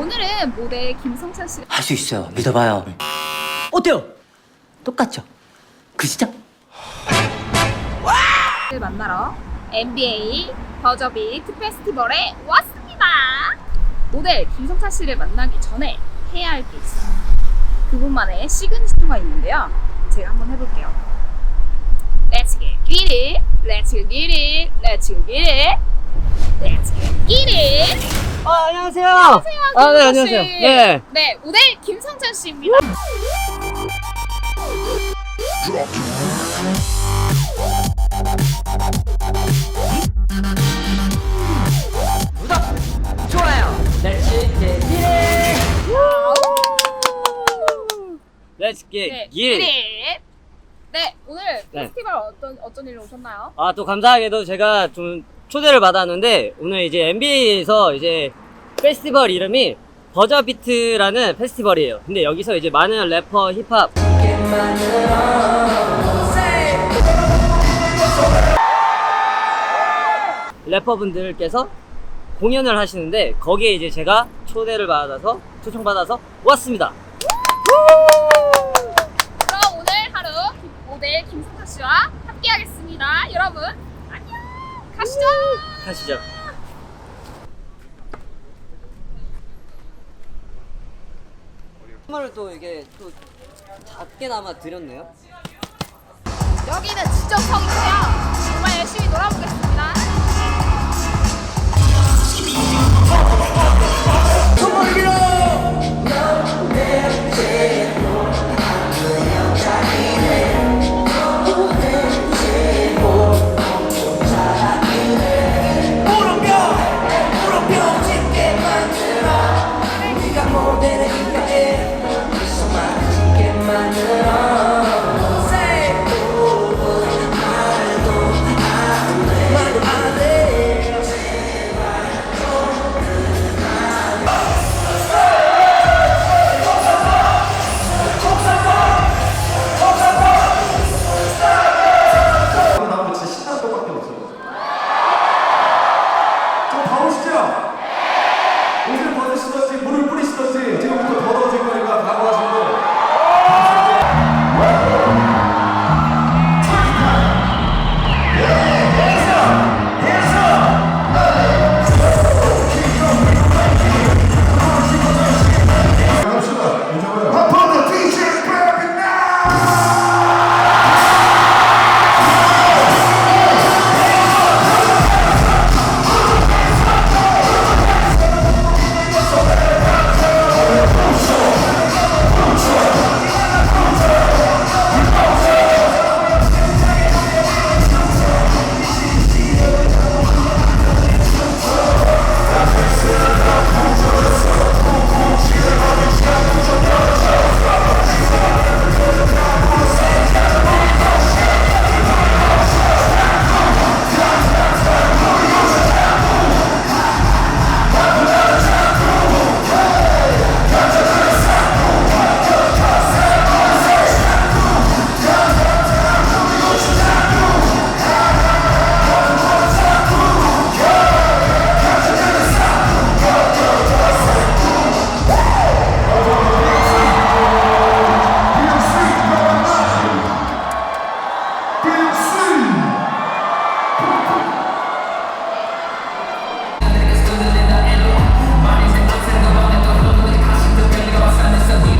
오늘은 모델 김성찬 씨할 수 있어요. 믿어봐요. 어때요? 똑같죠? 그시죠? 를 만나러 NBA 버저비트 페스티벌에 왔습니다. 모델 김성찬 씨를 만나기 전에 해야 할 게 있어요. 그분만의 시그니처가 있는데요. 제가 한번 해볼게요. Let's get it, let's get it, let's get it, let's get it. 아, 안녕하세요. 안녕하세요. 아, 네, 김성찬 안녕하세요. 씨. 예. 네, 모델 김성찬 씨입니다. 좋아요. Let's get it. Let's get 네, it. it. 네, 오늘 네. 페스티벌 어떤 어쩐 일로 오셨나요? 아, 또 감사하게도 제가 좀 초대를 받았는데 오늘 이제 NBA에서 이제 페스티벌 이름이 버저비트라는 페스티벌이에요. 근데 여기서 이제 많은 래퍼, 힙합 래퍼분들께서 공연을 하시는데 거기에 이제 제가 초대를 받아서 초청받아서 왔습니다. 그럼 오늘 하루 김- 모델 김성찬 씨와 함께하겠습니다. 여러분. 가시죠. 가시죠. 선물을 또 이게 또 작게나마 드렸네요. 여기는 지정석이고요. 정말 열심히 놀아보겠습니다.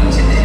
진리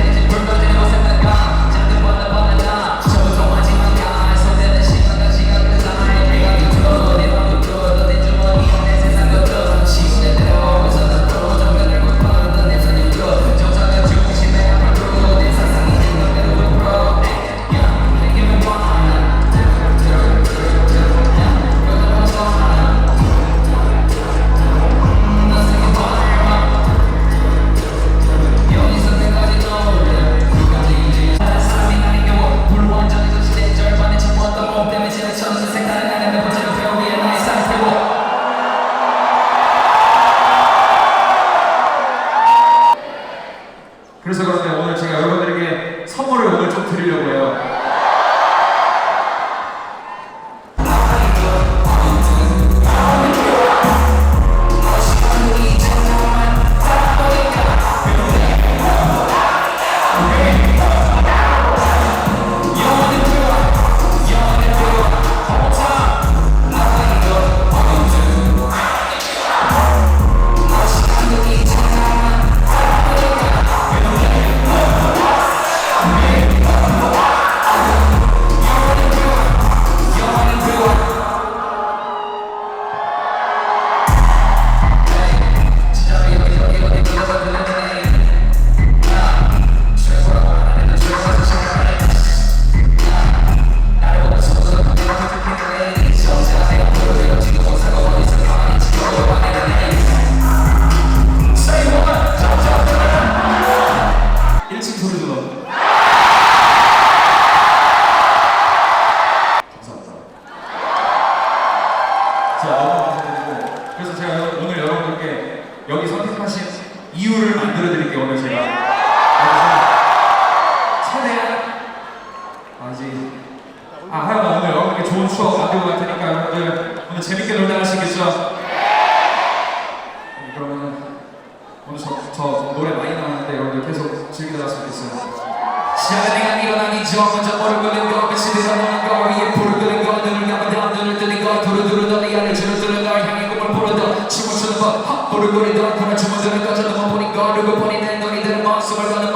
추억 만들고 갈 테니까 여러분들 오늘 재밌게 놀다 가시겠죠? 네, 그러면 오늘 저, 저 노래 많이 나왔는데 여러분들 계속 즐기다 갔으면 좋겠어요? 시작은 내가 일어나기 전 먼저 머리 끄는 거 빛이 들어오는 거 위에 불을 끄는 거 눈을 감은 다음 눈을 뜨는 거 두루두루 널리 안을 주르르 널 향해 꿈을 부르던 춤을 추는 법 헛 불을 그런 춤을 들은 거 저도 못 보니 거 누구 보니 내 눈이 드는 모습을 거는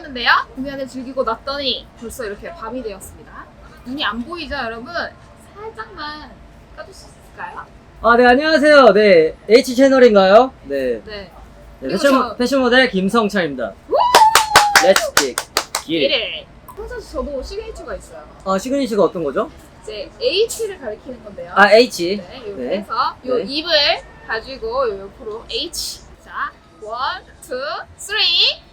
즐겼는데요. 공연을 즐기고 났더니 벌써 이렇게 밤이 되었습니다. 눈이 안 보이죠, 여러분? 살짝만 까줄 수 있을까요? 아, 네, 안녕하세요. 네, H 채널인가요? 네. 네. 네, 패션, 저- 패션 모델. 1일. 성찬 씨 저도 시그니처가 있어요. 어, 시그니처가 어떤 거죠? 이제 H를 가리키는 건데요. 아, H. 네, 이렇게 네. 해서 요 네. 입을 가지고 요 옆으로 H. 자, 원, 투, 쓰리!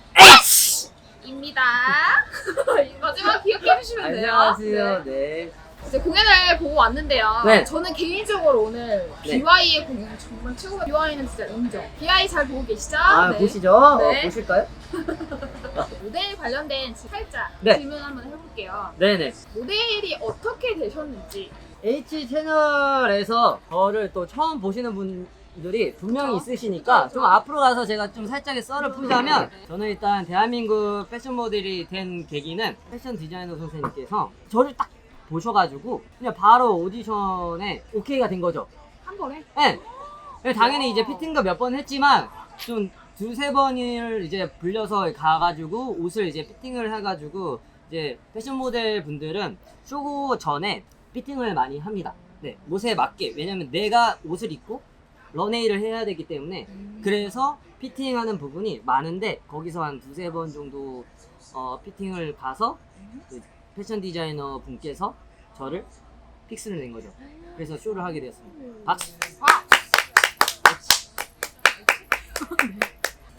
입니다. 마지막 기억해 주시면 돼요. 안녕하세요. 네. 네. 이제 공연을 보고 왔는데요. 네. 저는 개인적으로 오늘 네. BY의 공연 정말 최고가 BY는 진짜 인정. BY 잘 보고 계시죠? 아, 네. 보시죠? 네. 어, 보실까요? 모델 관련된 살짝 네. 질문 한번 해볼게요. 네네. 모델이 어떻게 되셨는지. H 채널에서 저를 또 처음 보시는 분 들이 분명히? 있으시니까 좀. 앞으로 가서 제가 좀 살짝의 썰을 풀자면 네. 저는 일단 대한민국 패션 모델이 된 계기는 패션 디자이너 선생님께서 저를 딱 보셔가지고 그냥 바로 오디션에 오케이가 된 거죠. 한 번에? 네. 네, 당연히 이제 피팅도 몇 번 했지만 좀 두세 번을 이제 불려서 가가지고 옷을 이제 피팅을 해가지고 이제 패션 모델 분들은 쇼고 전에 피팅을 많이 합니다. 네, 옷에 맞게. 왜냐면 내가 옷을 입고 런웨이를 해야 되기 때문에 그래서 피팅하는 부분이 많은데 거기서 한 두세 번 정도 어, 피팅을 가서 그 패션 디자이너 분께서 저를 픽스를 낸 거죠. 그래서 쇼를 하게 되었습니다. 박수! 아!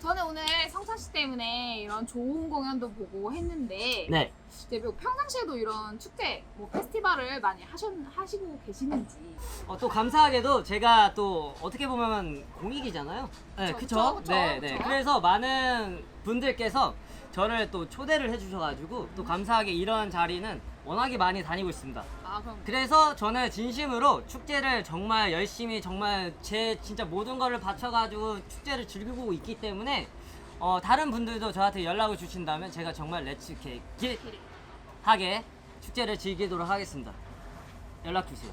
저는 오늘 성찬 씨 때문에 이런 좋은 공연도 보고 했는데 네. 이제 뭐 평상시에도 이런 축제, 뭐 페스티벌을 많이 하셨, 하시고 계시는지 어, 또 감사하게도 제가 또 어떻게 보면 공익이잖아요. 네, 그쵸, 그쵸? 그쵸, 네, 그쵸. 네. 그래서 많은 분들께서 저를 또 초대를 해주셔가지고 또 감사하게 이런 자리는 워낙에 많이 다니고 있습니다. 아 그럼 그래서 저는 진심으로 축제를 정말 열심히 정말 제 진짜 모든 거를 바쳐가지고 축제를 즐기고 있기 때문에 어, 다른 분들도 저한테 연락을 주신다면 제가 정말 렛츠 케이크 하게 축제를 즐기도록 하겠습니다. 연락 주세요.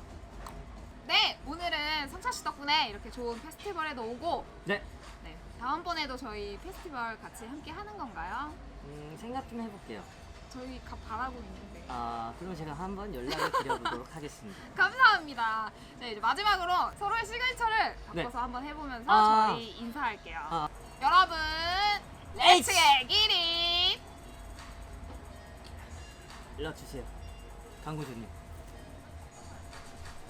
네 오늘은 성찬 씨 덕분에 이렇게 좋은 페스티벌에도 오고 네. 네 다음번에도 저희 페스티벌 같이 함께 하는 건가요? 음, 생각 좀 해볼게요. 저희 가 바라고 있는데 아, 그럼 제가 한번 연락을 드려보도록 하겠습니다. 감사합니다. 네 이제 마지막으로 서로의 시그니처를 네. 바꿔서 한번 해보면서 아. 저희 인사할게요. 아. 여러분 렛츠 기릿 연락 주세요. 강구주님.